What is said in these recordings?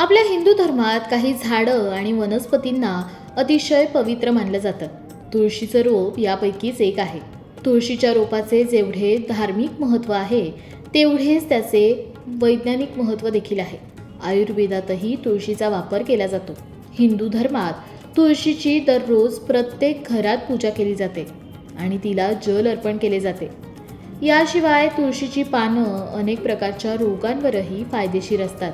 आपल्या हिंदू धर्मात काही झाडं आणि वनस्पतींना अतिशय पवित्र मानलं जातं. तुळशीचं रोप यापैकीच एक आहे. तुळशीच्या रोपाचे जेवढे धार्मिक महत्त्व आहे तेवढेच त्याचे वैज्ञानिक महत्त्व देखील आहे. आयुर्वेदातही तुळशीचा वापर केला जातो. हिंदू धर्मात तुळशीची दररोज प्रत्येक घरात पूजा केली जाते आणि तिला जल अर्पण केले जाते. याशिवाय तुळशीची पानं अनेक प्रकारच्या रोगांवरही फायदेशीर असतात.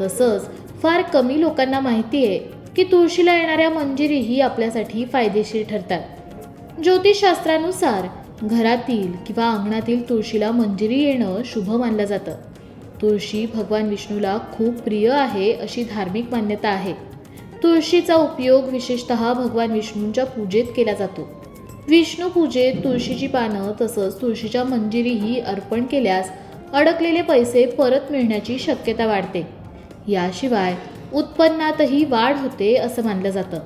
तसंच फार कमी लोकांना माहिती आहे की तुळशीला येणाऱ्या मंजिरीही आपल्यासाठी फायदेशीर ठरतात. ज्योतिषशास्त्रानुसार घरातील किंवा अंगणातील तुळशीला मंजिरी येणं शुभ मानलं जातं. तुळशी भगवान विष्णूला खूप प्रिय आहे अशी धार्मिक मान्यता आहे. तुळशीचा उपयोग विशेषतः भगवान विष्णूंच्या पूजेत केला जातो. विष्णू पूजेत तुळशीची पानं तसंच तुळशीच्या मंजिरीही अर्पण केल्यास अडकलेले पैसे परत मिळण्याची शक्यता वाढते. याशिवाय उत्पन्नातही वाढ होते असं मानलं जातं.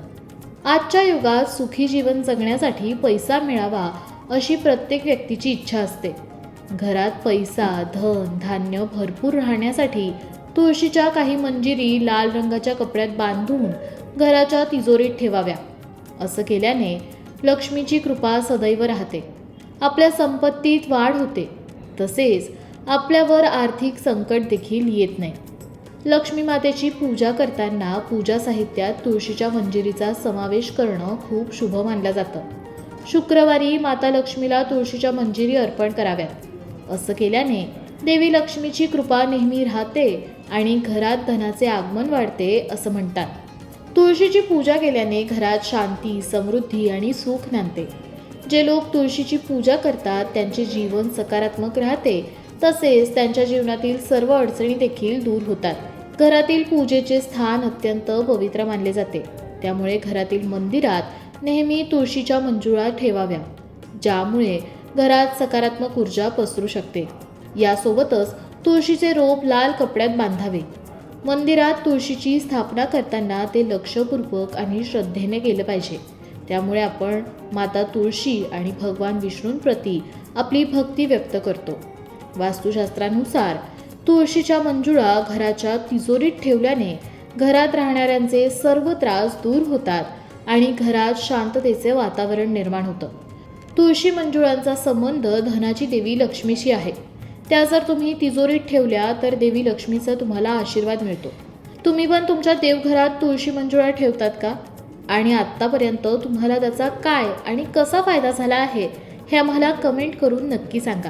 आजच्या युगात सुखी जीवन जगण्यासाठी पैसा मिळावा अशी प्रत्येक व्यक्तीची इच्छा असते. घरात पैसा धन धान्य भरपूर राहण्यासाठी तुळशीच्या काही मंजिरी लाल रंगाच्या कपड्यात बांधून घराच्या तिजोरीत ठेवाव्या. असं केल्याने लक्ष्मीची कृपा सदैव राहते. आपल्या संपत्तीत वाढ होते. तसेच आपल्यावर आर्थिक संकट देखील येत नाही. लक्ष्मी मातेची पूजा करताना पूजा साहित्यात तुळशीच्या मंजिरीचा समावेश करणं खूप शुभ मानलं जातं. शुक्रवारी माता लक्ष्मीला तुळशीच्या मंजिरी अर्पण कराव्यात. असं केल्याने देवी लक्ष्मीची कृपा नेहमी राहते आणि घरात धनाचे आगमन वाढते असं म्हणतात. तुळशीची पूजा केल्याने घरात शांती समृद्धी आणि सुख नांदते. जे लोक तुळशीची पूजा करतात त्यांचे जीवन सकारात्मक राहते तसेच त्यांच्या जीवनातील सर्व अडचणी देखील दूर होतात. घरातील पूजेचे स्थान अत्यंत पवित्र मानले जाते. त्यामुळे घरातील मंदिरात नेहमी तुळशीच्या मंजुळा ठेवाव्या ज्यामुळे घरात सकारात्मक ऊर्जा पसरू शकते. यासोबतच तुळशीचे रोप लाल कपड्यात बांधावे. मंदिरात तुळशीची स्थापना करताना ते लक्षपूर्वक आणि श्रद्धेने केलं पाहिजे. त्यामुळे आपण माता तुळशी आणि भगवान विष्णूंप्रती आपली भक्ती व्यक्त करतो. वास्तुशास्त्रानुसार तुळशीच्या मंजुळा घराच्या तिजोरीत ठेवल्याने घरात राहणाऱ्यांचे सर्व त्रास दूर होतात आणि घरात शांततेचे वातावरण निर्माण होतं. तुळशी मंजुळांचा संबंध धनाची देवी लक्ष्मीशी आहे. त्या जर तुम्ही तिजोरीत ठेवल्या तर देवी लक्ष्मीचा तुम्हाला आशीर्वाद मिळतो. तुम्ही पण तुमच्या देवघरात तुळशी मंजुळा ठेवतात का? आणि आत्तापर्यंत तुम्हाला त्याचा काय आणि कसा फायदा झाला आहे हे आम्हाला कमेंट करून नक्की सांगा.